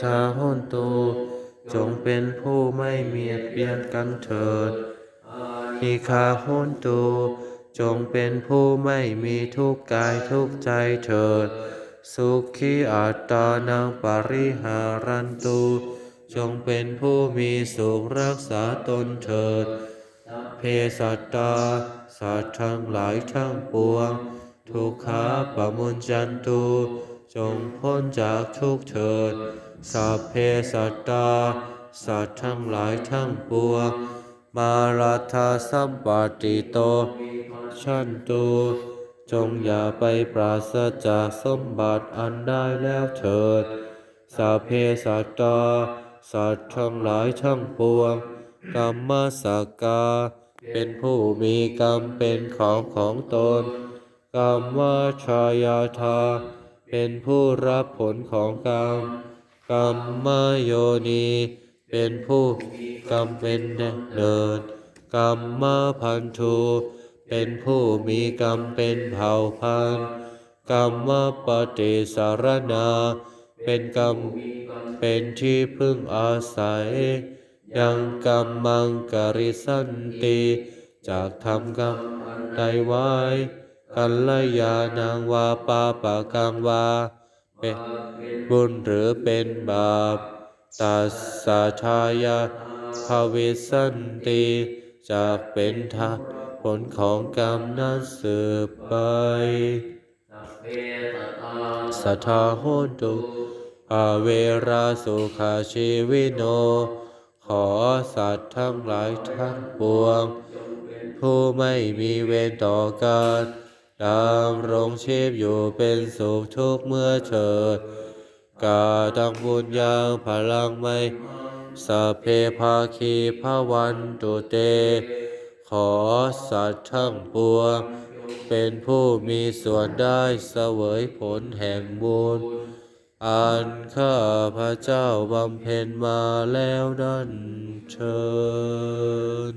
ชาหนตุจงเป็นผู้ไม่เมียดเบียนกันเถิดนิคาหนตุจงเป็นผู้ไม่มีทุกข์กายทุกข์ใจเถิด สุขีอัตตานังปริหารันตุจงเป็นผู้มีสุขรักษาตนเถิด เพสัตตาสัตว์ทั้งหลายทั้งปวง ทุกขาปมุนจันตุ จงพ้นจากทุกข์เถิด สัพเพสัตตา สัตว์ทั้งหลายทั้งปวง มาราธาสัมปติโต ชันตุจงอย่าไปปราศจากสมบัติอันได้แล้วเถิด สัพเพสัตตา สัตว์ทั้งหลายทั้งปวง กรรมสกกา เป็นผู้มีกรรมเป็นของของตน กรรมชายาทา เป็นผู้รับผลของกรรมกรรมโยนี เป็นผู้กรรมเป็นเนิดกรรมพันธุเป็นผู้มีกรรมเป็นเผ่าพันธุ์กรรมปฏิสารนา เป็นกรรมเป็นที่พึ่งอาศัย ยังกรรมมังกริสันติ จากทำกรรมใดไว้ กัลยาณังวาปาปะกังวา เป็นบุญหรือเป็นบาปตัสสะทายาภาวิสันติจากเป็นทาผลของกรรมนั้นสืบไปสัทธาโหตุอาเวราสุขาชีวิโน ขอสัตว์ทั้งหลายทั้งปวง ผู้ไม่มีเวรต่อกัน ดำรงชีพอยู่เป็นสุขทุกเมื่อเถิดกาตังบุญยังพลังไม่สัพเพภาคีพระวันตุเต ขอสัตว์ทั้งปวง เป็นผู้มีส่วนได้เสวยผลแห่งบุญ อันข้าพระเจ้าบำเพ็ญมาแล้วนั่นเชิญ